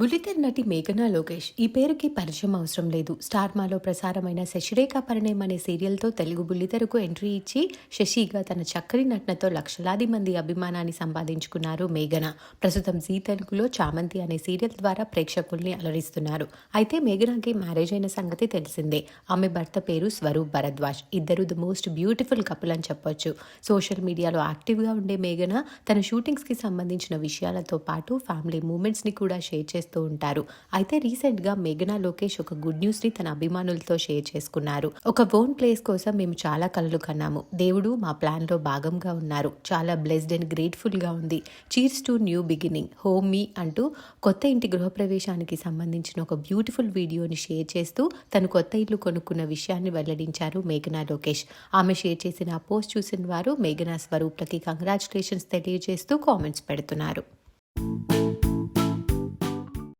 బుల్లితెర నటి మేఘనా లోకేష్ ఈ పేరుకి పరిచయం అవసరం లేదు. స్టార్ మాలో ప్రసారమైన శశిరేఖ పరిణయం అనే సీరియల్తో తెలుగు బుల్లితెరకు ఎంట్రీ ఇచ్చి శశిగా తన చక్కని నటనతో లక్షలాది మంది అభిమానాన్ని సంపాదించుకున్నారు మేఘన. ప్రస్తుతం జీ తెలుగులో చామంతి అనే సీరియల్ ద్వారా ప్రేక్షకుల్ని అలరిస్తున్నారు. అయితే మేఘనాకి మ్యారేజ్ అయిన సంగతి తెలిసిందే. ఆమె భర్త పేరు స్వరూప్ భరద్వాజ్. ఇద్దరు ద మోస్ట్ బ్యూటిఫుల్ కపుల్ అని చెప్పొచ్చు. సోషల్ మీడియాలో యాక్టివ్గా ఉండే మేఘన తన షూటింగ్స్కి సంబంధించిన విషయాలతో పాటు ఫ్యామిలీ మూమెంట్స్ని కూడా షేర్ చేస్తూ ఉంటారు. అయితే రీసెంట్గా మేఘనా లోకేష్ ఒక గుడ్ న్యూస్ని తన అభిమానులతో షేర్ చేసుకున్నారు. ఒక ఓన్ ప్లేస్ కోసం మేము చాలా కలలు కన్నాము. దేవుడు మా ప్లాన్లో భాగంగా ఉన్నారు. చాలా బ్లెస్డ్ అండ్ గ్రేట్ఫుల్గా ఉంది. Cheers to new beginning home మీ అంటూ కొత్త ఇంటి గృహప్రవేశానికి సంబంధించిన ఒక బ్యూటిఫుల్ వీడియోని షేర్ చేస్తూ తను కొత్త ఇల్లు కొనుక్కున్న విషయాన్ని వెల్లడించారు మేఘనా లోకేష్. ఆమె షేర్ చేసిన ఆ పోస్ట్ చూసిన వారు మేఘనా స్వరూప్లకి కంగ్రాచులేషన్స్ తెలియజేస్తూ కామెంట్స్ పెడుతున్నారు.